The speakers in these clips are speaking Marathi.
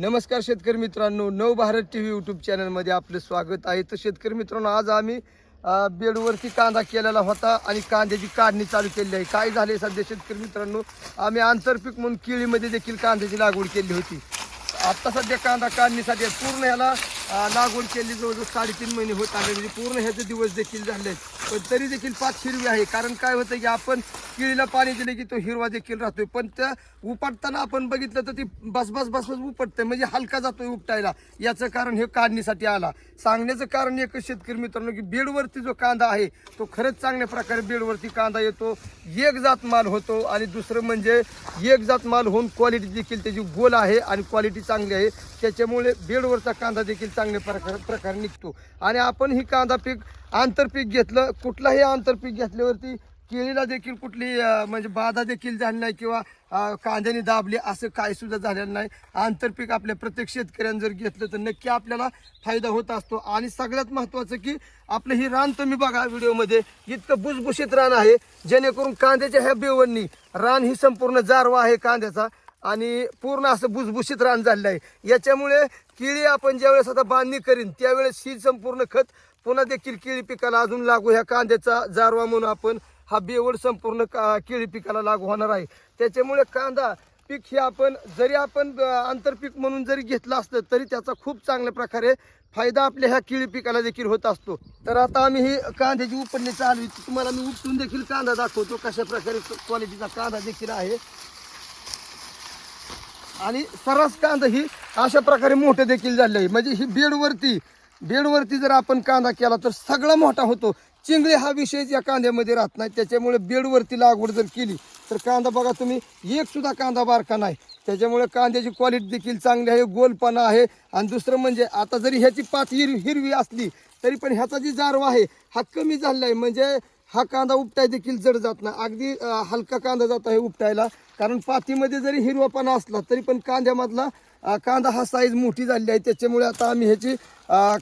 नमस्कार शेतकरी मित्रांनो नव भारत टी व्ही यूट्यूब चॅनलमध्ये आपलं स्वागत आहे. तर शेतकरी मित्रांनो आज आम्ही बेडवरती कांदा केलेला होता आणि कांद्याची काढणी चालू केली आहे. काय झाले सध्या शेतकरी मित्रांनो आम्ही आंतरपीक म्हणून केळीमध्ये देखील कांद्याची लागवड केली होती. आत्ता सध्या कांदा काढणीसाठी पूर्ण ह्याला लागवड केली जवळजवळ साडेतीन महिने होत आले म्हणजे पूर्ण ह्याचे दिवस देखील झाले आहेत. पण तरी देखील पाच हिरवी आहे. कारण काय होतं की आपण केळीला पाणी दिले की तो हिरवा देखील राहतोय. पण त्या उपटताना आपण बघितलं तर ती बस बस बस बस उपटते. म्हणजे हलका जातोय उपटायला. याचं कारण हे काढणीसाठी आला. सांगण्याचं कारण एक शेतकरी मित्रांनो की बेडवरती जो कांदा आहे तो खरंच चांगल्या प्रकारे बेडवरती कांदा येतो. एक जात माल होतो आणि दुसरं म्हणजे एक जात माल होऊन क्वालिटी देखील त्याची गोल आहे आणि क्वालिटी चांगली आहे. त्याच्यामुळे बेडवरचा कांदा देखील चांगल्या प्रकार प्रकारे निघतो. आणि आपण ही कांदा पीक आंतरपीक घेतलं कुठलाही आंतरपीक घेतल्यावरती केळीला देखील कुठली म्हणजे बाधा देखील झाली नाही किंवा कांद्याने दाबले असं काय सुद्धा झालेलं नाही. आंतरपीक आपल्या प्रत्येक शेतकऱ्यानं जर घेतलं तर नक्की आपल्याला फायदा होत असतो. आणि सगळ्यात महत्त्वाचं की आपलं ही रान तुम्ही बघा व्हिडिओमध्ये इतकं भुसभुशीत रान आहे जेणेकरून कांद्याच्या ह्या बेवणनी रान ही संपूर्ण जारवा आहे कांद्याचा. आणि पूर्ण असं भुसभुशीत रान झालेलं आहे. याच्यामुळे केळी आपण ज्यावेळेस आता बांधणी करीन त्यावेळेस ही संपूर्ण खत पुन्हा देखील केळी पिकाला अजून लागू ह्या कांद्याचा जारवा म्हणून आपण हा बेवड संपूर्ण का केळी पिकाला लागू होणार आहे. त्याच्यामुळे कांदा पीक हे आपण जरी आपण आंतरपीक म्हणून जरी घेतलं असलं तरी त्याचा खूप चांगल्या प्रकारे फायदा आपल्या ह्या केळी पिकाला देखील होत असतो. तर आता आम्ही ही कांद्याची उपटणी चालू तुम्हाला मी उपटून देखील कांदा दाखवतो कशा प्रकारे क्वालिटीचा कांदा देखील आहे. आणि सर्रास कांदा ही अशा प्रकारे मोठे देखील झाले आहे म्हणजे ही बेडवरती बेडवरती जर आपण कांदा केला तर सगळा मोठा होतो. चिंगळे हा विषय या कांद्यामध्ये राहत नाही. त्याच्यामुळे बेडवरती लागवड जर केली तर कांदा बघा तुम्ही एक सुद्धा कांदा बारका नाही. त्याच्यामुळे कांद्याची क्वालिटी देखील चांगली आहे गोलपणा आहे. आणि दुसरं म्हणजे आता जरी ह्याची पात हिर हिरवी असली तरी पण ह्याचा जी जारवा आहे हा कमी झालेला आहे. म्हणजे हा कांदा उपटाय देखील जड जात नाही. अगदी हलका कांदा जात आहे उपटायला. कारण पातीमध्ये जरी हिरवापणा असला तरी पण कांद्यामधला कांदा हा साईज मोठी झालेली आहे. त्याच्यामुळे आता आम्ही ह्याची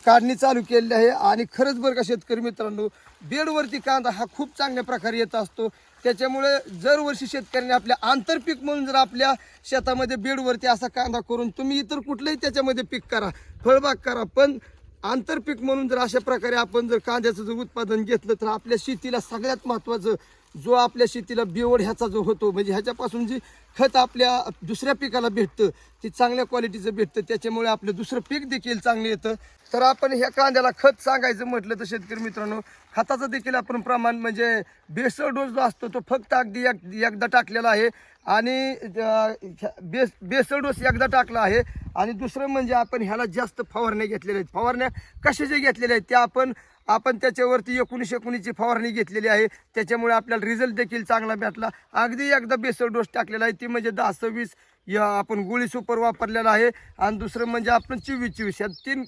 काढणी चालू केलेली आहे. आणि खरंच बरं का शेतकरी मित्रांनो बेडवरती कांदा हा खूप चांगल्या प्रकारे येत असतो. त्याच्यामुळे दरवर्षी शेतकऱ्यांनी आपल्या आंतरपीक म्हणून जर आपल्या शेतामध्ये बेडवरती असा कांदा करून तुम्ही इतर कुठलंही त्याच्यामध्ये पीक करा फळबाग करा. पण आंतरपीक म्हणून जर अशा प्रकारे आपण जर कांद्याचं जर उत्पादन घेतलं तर आपल्या शेतीला सगळ्यात महत्त्वाचं जो आपल्या शेतीला बिवड ह्याचा जो होतो म्हणजे ह्याच्यापासून जी खत आपल्या दुसऱ्या पिकाला भेटतं ते चांगल्या क्वालिटीचं भेटतं त्याच्यामुळे आपलं दुसरं पीक देखील चांगलं येतं. तर आपण ह्या कांद्याला खत सांगायचं म्हटलं तर शेतकरी मित्रांनो खताचं देखील आपण प्रमाण म्हणजे बेसळ डोस जो असतो तो फक्त अगदी एक एकदा टाकलेला आहे. आणि ह्या- बेस बेसळ डोस एकदा टाकला आहे. आणि दुसरं म्हणजे आपण ह्याला जास्त फवारण्या घेतलेल्या आहेत. फवारण्या कशाच्या घेतलेल्या आहेत त्या आपण आपण त्याच्यावरती एकोणीस एकोणीसची फवारणी घेतलेली आहे. त्याच्यामुळे आपल्याला रिझल्ट देखील चांगला भेटला. अगदी एकदा बेसळ डोस टाकलेला आहे. ती म्हणजे दहा सव्वीस या आपण गोळी सुपर वापरलेला आहे. आणि दुसरं म्हणजे आपण चोवीस चोवीस या तीन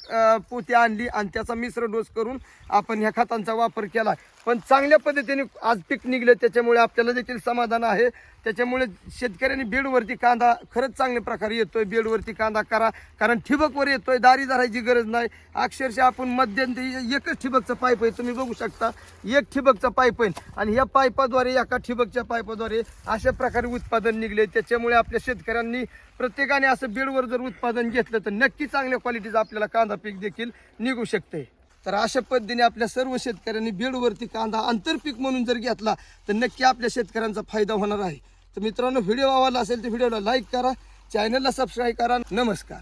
पोती आणली आणि त्याचा मिश्र डोस करून आपण ह्या खतांचा वापर केला. पण चांगल्या पद्धतीने आज पीक निघलं त्याच्यामुळे आपल्याला देखील समाधान आहे. त्याच्यामुळे शेतकऱ्यांनी बेडवरती कांदा खरंच चांगल्या प्रकारे येतोय. बेडवरती कांदा करा कारण ठिबकवर येतोय. दारी धरायची गरज नाही. अक्षरशः आपण मध्यंतरी एकच ठिबकचं पाईप आहे. तुम्ही बघू शकता एक ठिबकचा पाईप आहे. आणि या पाईपाद्वारे एका ठिबकच्या पाईपाद्वारे अशा प्रकारे उत्पादन निघले. त्याच्यामुळे आपल्या शेतकऱ्यांनी प्रत्येकाने असं बेडवर जर उत्पादन घेतलं तर नक्की चांगल्या क्वालिटीचं आपल्याला कांदा पीक देखील निघू शकते. तर अशा पद्धतीने आपल्या सर्व शेतकऱ्यांनी बेडवरती कांदा आंतरपीक म्हणून जर घेतला तर नक्की आपल्या शेतकऱ्यांचा फायदा होणार आहे. तर मित्रांनो व्हिडिओ आवडला असेल तर व्हिडिओला लाईक करा चॅनलला सबस्क्राईब करा. नमस्कार.